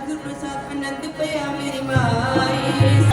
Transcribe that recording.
ਸਤਿਗੁਰ ਪ੍ਰਸਾਦ ਅਨੰਦ ਪਿਆ ਮੇਰੀ ਮਾਈ।